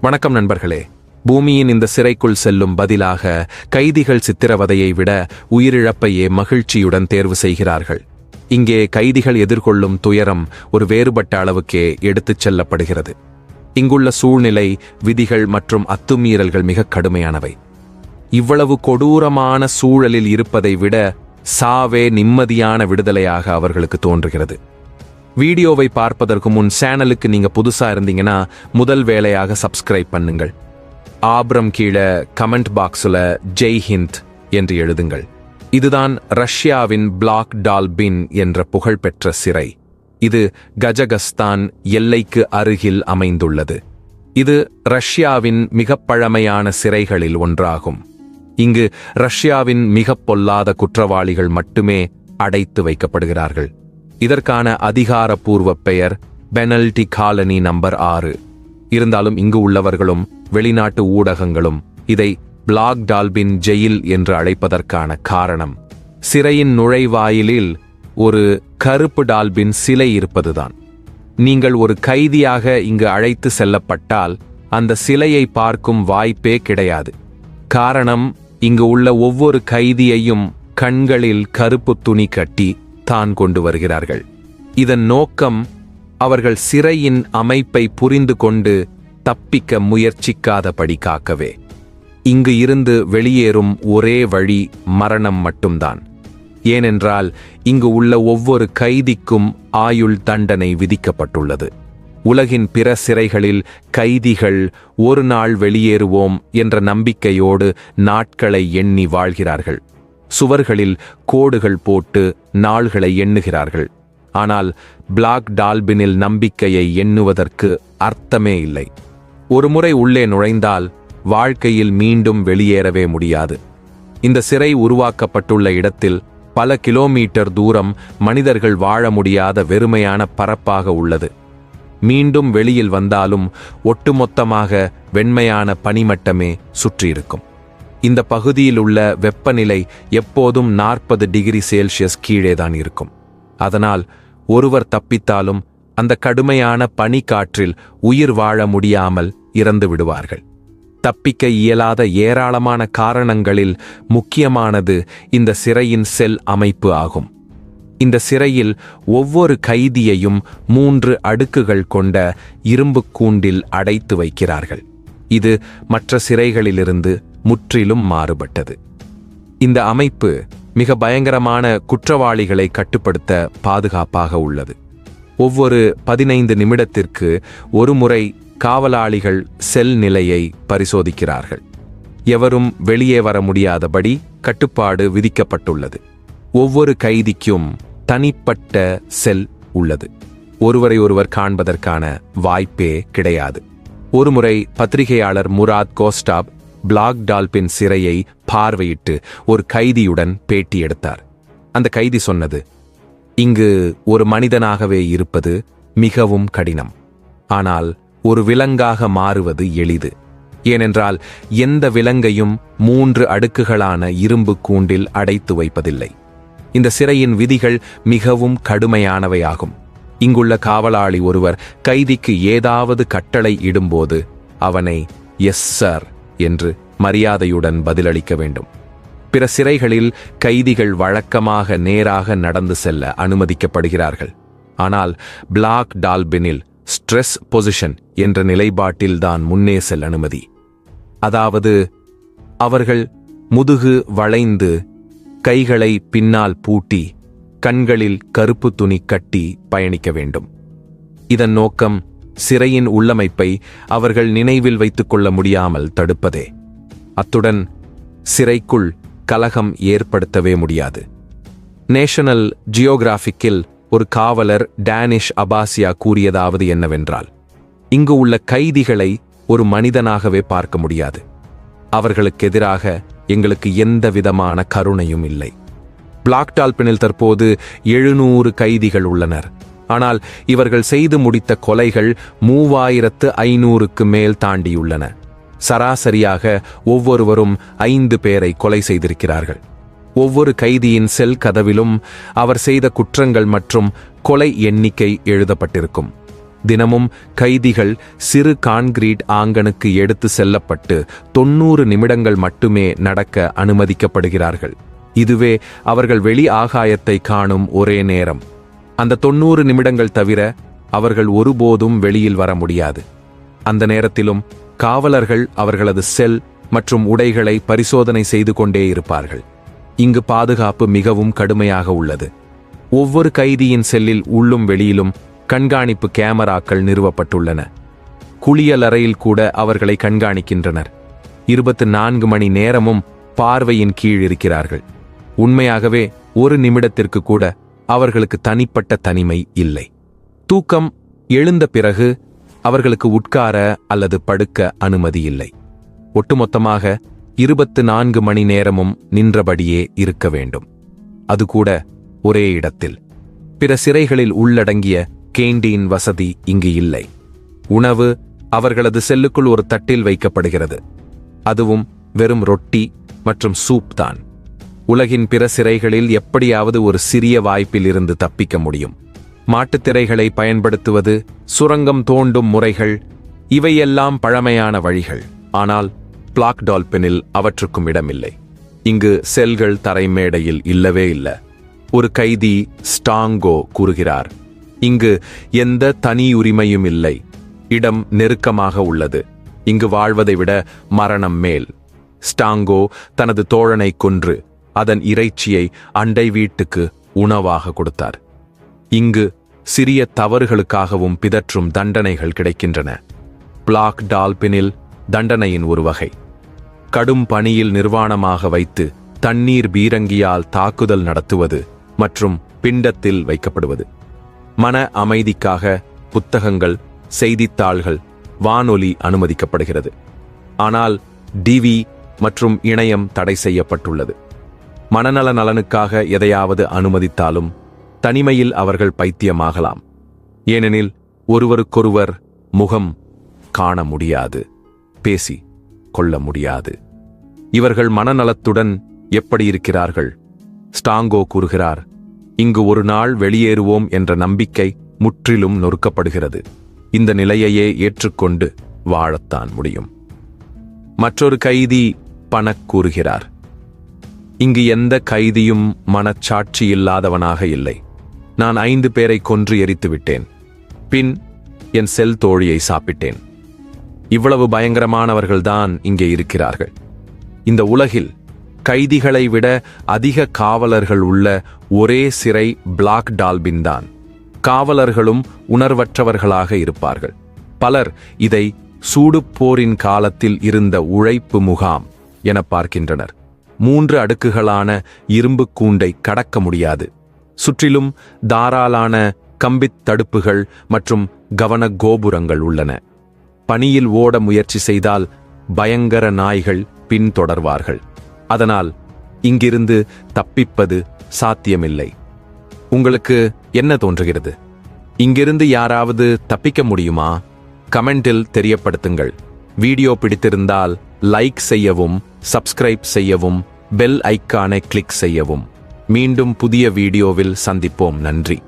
வணக்கம் நண்பர்களே. பூமியின் இந்த சிறைக்குள் செல்லும் பதிலாக கைதிகள் சித்திரவதையை விட உயிரிழப்பையே மகிழ்ச்சியுடன் தேர்வு செய்கிறார்கள். இங்கே கைதிகள் எதிர்கொள்ளும் துயரம் ஒரு வேறுபட்ட அளவுக்கே எடுத்துச் செல்லப்படுகிறது. இங்குள்ள சூழ்நிலை விதிகள் மற்றும் அத்துமீறல்கள் மிக கடுமையானவை. இவ்வளவு கொடூரமான சூழலில் இருப்பதை விட சாவே நிம்மதியான விடுதலையாக அவர்களுக்கு தோன்றுகிறது. வீடியோவை பார்ப்பதற்கு முன் சேனலுக்கு நீங்க புதுசா இருந்தீங்கன்னா முதல் வேலையாக சப்ஸ்கிரைப் பண்ணுங்கள். ஆப்ரம் கீழே கமெண்ட் பாக்ஸில் ஜெய் ஹிந்த் என்று எழுதுங்கள். இதுதான் ரஷ்யாவின் பிளாக் டால்பின் என்ற புகழ்பெற்ற சிறை. இது கஜகஸ்தான் எல்லைக்கு அருகில் அமைந்துள்ளது. இது ரஷ்யாவின் மிகப் பழமையான சிறைகளில் ஒன்றாகும். இங்கு ரஷ்யாவின் மிகப் பொல்லாத குற்றவாளிகள் மட்டுமே அடைத்து வைக்கப்படுகிறார்கள். இதற்கான அதிகாரப்பூர்வ பெயர் பெனல்டி காலனி நம்பர் ஆறு. இருந்தாலும் இங்கு உள்ளவர்களும் வெளிநாட்டு ஊடகங்களும் இதை பிளாக் டால்பின் ஜெயில் என்று அழைப்பதற்கான காரணம். சிறையின் நுழைவாயிலில் ஒரு கருப்பு டால்பின் சிலை இருப்பதுதான். நீங்கள் ஒரு கைதியாக இங்கு அழைத்து செல்லப்பட்டால் அந்த சிலையை பார்க்கும் வாய்ப்பே கிடையாது. காரணம் இங்கு உள்ள ஒவ்வொரு கைதியையும் கண்களில் கருப்பு துணி கட்டி தான் கொண்டு வருகிறார்கள். இதன் நோக்கம் அவர்கள் சிறையின் அமைப்பை புரிந்து கொண்டு தப்பிக்க முயற்சிக்காதபடி காக்கவே. இங்கு இருந்து வெளியேறும் ஒரே வழி மரணம் மட்டும்தான். ஏனென்றால் இங்கு உள்ள ஒவ்வொரு கைதிக்கும் ஆயுள் தண்டனை விதிக்கப்பட்டுள்ளது. உலகின் பிற சிறைகளில் கைதிகள் ஒரு நாள் வெளியேறுவோம் என்ற நம்பிக்கையோடு நாட்களை எண்ணி வாழ்கிறார்கள். சுவர்களில் கோடுகள் போட்டு நாள்களை எண்ணுகிறார்கள். ஆனால் பிளாக் டால்பினில் நம்பிக்கையை எண்ணுவதற்கு அர்த்தமே இல்லை. ஒருமுறை உள்ளே நுழைந்தால் வாழ்க்கையில் மீண்டும் வெளியேறவே முடியாது. இந்த சிறை உருவாக்கப்பட்டுள்ள இடத்தில் பல கிலோமீட்டர் தூரம் மனிதர்கள் வாழ முடியாத வெறுமையான பரப்பாக உள்ளது. மீண்டும் வெளியில் வந்தாலும் ஒட்டுமொத்தமாக வெண்மையான பனிமட்டமே சுற்றியிருக்கும். இந்த பகுதியில் உள்ள வெப்பநிலை எப்போதும் நாற்பது டிகிரி செல்சியஸ் கீழேதான் இருக்கும். அதனால் ஒருவர் தப்பித்தாலும் அந்த கடுமையான பனிக்காற்றில் உயிர் வாழ முடியாமல் இறந்து விடுவார்கள். தப்பிக்க இயலாத ஏராளமான காரணங்களில் முக்கியமானது இந்த சிறையின் செல் அமைப்பு ஆகும். இந்த சிறையில் ஒவ்வொரு கைதியையும் மூன்று அடுக்குகள் கொண்ட இரும்பு கூண்டில் அடைத்து வைக்கிறார்கள். இது மற்ற சிறைகளிலிருந்து முற்றிலும் மாறுபட்டது. இந்த அமைப்பு மிக பயங்கரமான குற்றவாளிகளை கட்டுப்படுத்த பாதுகாப்பாக உள்ளது. ஒவ்வொரு பதினைந்து நிமிடத்திற்கு ஒருமுறை காவலாளிகள் செல் நிலையை பரிசோதிக்கிறார்கள். எவரும் வெளியே வர முடியாதபடி கட்டுப்பாடு விதிக்கப்பட்டுள்ளது. ஒவ்வொரு கைதிக்கும் தனிப்பட்ட செல் உள்ளது. ஒருவரை ஒருவர் காண்பதற்கான வாய்ப்பே கிடையாது. ஒருமுறை பத்திரிகையாளர் முராத் கோஸ்டாப் பிளாக் டால்பின் சிறையை பார்வையிட்டு ஒரு கைதியுடன் பேட்டி எடுத்தார். அந்த கைதி சொன்னது இங்கு ஒரு மனிதனாகவே இருப்பது மிகவும் கடினம். ஆனால் ஒரு விலங்காக மாறுவது எளிது. ஏனென்றால் எந்த விலங்கையும் மூன்று அடுக்குகளான இரும்பு கூண்டில் அடைத்து வைப்பதில்லை. இந்த சிறையின் விதிகள் மிகவும் கடுமையானவையாகும் இங்குள்ள காவலாளி ஒருவர் கைதிக்கு ஏதாவது கட்டளை இடும்போது அவனை எஸ் சார் என்று மரியாதையுடன் பதிலளிக்க வேண்டும். பிற சிறைகளில் கைதிகள் வழக்கமாக நேராக நடந்து செல்ல அனுமதிக்கப்படுகிறார்கள். ஆனால் பிளாக் டால்பினில் ஸ்ட்ரெஸ் பொசிஷன் என்ற நிலைப்பாட்டில்தான் முன்னே செல் அனுமதி. அதாவது அவர்கள் முதுகு வளைந்து கைகளை பின்னால் பூட்டி கண்களில் கருப்பு துணி கட்டி பயணிக்க வேண்டும். இதன் நோக்கம் சிறையின் உள்ளமைப்பை அவர்கள் நினைவில் வைத்துக் கொள்ள முடியாமல் தடுப்பதே. அத்துடன் சிறைக்குள் கலகம் ஏற்படுத்தவே முடியாது. நேஷனல் ஜியோகிராஃபிக்கில் ஒரு காவலர் டேனிஷ் அபாசியா கூறியதாவது என்னவென்றால் இங்கு உள்ள கைதிகளை ஒரு மனிதனாகவே பார்க்க முடியாது. அவர்களுக்கு எதிராக எங்களுக்கு எந்த விதமான கருணையும் இல்லை. பிளாக் டால்பினில் தற்போது எழுநூறு கைதிகள் உள்ளனர். ஆனால் இவர்கள் செய்து முடித்த கொலைகள் மூவாயிரத்து ஐநூறுக்கு மேல் தாண்டியுள்ளன. சராசரியாக ஒவ்வொருவரும் ஐந்து பேரை கொலை செய்திருக்கிறார்கள். ஒவ்வொரு கைதியின் செல் கதவிலும் அவர் செய்த குற்றங்கள் மற்றும் கொலை எண்ணிக்கை எழுதப்பட்டிருக்கும். தினமும் கைதிகள் சிறு கான்கிரீட் ஆங்கனுக்கு எடுத்து செல்லப்பட்டு தொண்ணூறு நிமிடங்கள் மட்டுமே நடக்க அனுமதிக்கப்படுகிறார்கள். இதுவே அவர்கள் வெளி ஆகாயத்தை காணும் ஒரே நேரம். அந்த தொண்ணூறு நிமிடங்கள் தவிர அவர்கள் ஒருபோதும் வெளியில் வர முடியாது. அந்த நேரத்திலும் காவலர்கள் அவர்களது செல் மற்றும் உடைகளை பரிசோதனை செய்து கொண்டே இருப்பார்கள். இங்கு பாதுகாப்பு மிகவும் கடுமையாக உள்ளது. ஒவ்வொரு கைதியின் செல்லில் உள்ளும் வெளியிலும் கண்காணிப்பு கேமராக்கள் நிறுவப்பட்டுள்ளன. குளியல் அறையில் கூட அவர்களை கண்காணிக்கின்றனர். இருபத்து நான்கு மணி நேரமும் பார்வையின் கீழ் இருக்கிறார்கள். உண்மையாகவே ஒரு நிமிடத்திற்கு கூட அவர்களுக்கு தனிப்பட்ட தனிமை இல்லை. தூக்கம் எழுந்த பிறகு அவர்களுக்கு உட்கார அல்லது படுக்க அனுமதி இல்லை. ஒட்டுமொத்தமாக இருபத்து நான்கு மணி நேரமும் நின்றபடியே இருக்க வேண்டும். அது கூட ஒரே இடத்தில். பிற சிறைகளில் உள்ளடங்கிய கேண்டீன் வசதி இங்கு இல்லை. உணவு அவர்களது செல்லுக்குள் ஒரு தட்டில் வைக்கப்படுகிறது. அதுவும் வெறும் ரொட்டி மற்றும் சூப் தான். உலகின் பிற சிறைகளில் எப்படியாவது ஒரு சிறிய வாய்ப்பில் இருந்து தப்பிக்க முடியும். மாட்டுத் திரைகளை பயன்படுத்துவது சுரங்கம் தோண்டும் முறைகள் இவையெல்லாம் பழமையான வழிகள். ஆனால் பிளாக் டால்பினில் அவற்றுக்கும் இடமில்லை. இங்கு செல்கள் தரைமேடையில் இல்லவே இல்லை. ஒரு கைதி ஸ்டாங்கோ கூறுகிறார் இங்கு எந்த தனி உரிமையும் இல்லை. இடம் நெருக்கமாக உள்ளது. இங்கு வாழ்வதை விட மரணம் மேல். ஸ்டாங்கோ தனது தோழனை கொன்று அதன் இறைச்சியை அண்டை வீட்டுக்கு உணவாக கொடுத்தார். இங்கு சிறிய தவறுகளுக்காகவும் பிதற்றும் தண்டனைகள் கிடைக்கின்றன. பிளாக் டால்பினில் தண்டனையின் ஒரு வகை. கடும் பணியில் நிர்வாணமாக வைத்து தண்ணீர் பீரங்கியால் தாக்குதல் நடத்துவது மற்றும் பிண்டத்தில் வைக்கப்படுவது. மன அமைதிக்காக புத்தகங்கள் செய்தித்தாள்கள் வானொலி அனுமதிக்கப்படுகிறது. ஆனால் டிவி மற்றும் இணையம் தடை செய்யப்பட்டுள்ளது. மனநல நலனுக்காக எதையாவது அனுமதித்தாலும் தனிமையில் அவர்கள் பைத்தியமாகலாம். ஏனெனில் ஒருவருக்கொருவர் முகம் காண முடியாது பேசி கொள்ள முடியாது. இவர்கள் மனநலத்துடன் எப்படி இருக்கிறார்கள்? ஸ்டாங்கோ கூறுகிறார் இங்கு ஒரு நாள் வெளியேறுவோம் என்ற நம்பிக்கை முற்றிலும் நொறுக்கப்படுகிறது. இந்த நிலையையே ஏற்றுக்கொண்டு வாழத்தான் முடியும். மற்றொரு கைதி பணக் கூறுகிறார் இங்கு எந்த கைதியும் மனச்சாட்சி இல்லாதவனாக இல்லை. நான் ஐந்து பேரை கொன்று எரித்து விட்டேன் பின் என் செல் தோழியை சாப்பிட்டேன். இவ்வளவு பயங்கரமானவர்கள்தான் இங்கே இருக்கிறார்கள். இந்த உலகில் கைதிகளை விட அதிக காவலர்கள் உள்ள ஒரே சிறை பிளாக் டால்பின் தான். காவலர்களும் உணர்வற்றவர்களாக இருப்பார்கள். பலர் இதை சூடுப்போரின் காலத்தில் இருந்த உழைப்பு முகாம் என பார்க்கின்றனர். மூன்று அடுக்குகளான இரும்பு கூண்டை கடக்க முடியாது. சுற்றிலும் தாராளான கம்பித் தடுப்புகள் மற்றும் கவன கோபுரங்கள் உள்ளன. பணியில் ஓட முயற்சி செய்தால் பயங்கர நாய்கள் பின்தொடர்வார்கள். அதனால் இங்கிருந்து தப்பிப்பது சாத்தியமில்லை. உங்களுக்கு என்ன தோன்றுகிறது? இங்கிருந்து யாராவது தப்பிக்க முடியுமா? கமெண்டில் தெரியப்படுத்துங்கள். வீடியோ பிடித்திருந்தால் லைக் செய்யவும் சப்ஸ்கிரைப் செய்யவும் பெல் ஐக்கானை கிளிக் செய்யவும். மீண்டும் புதிய வீடியோவில் சந்திப்போம். நன்றி.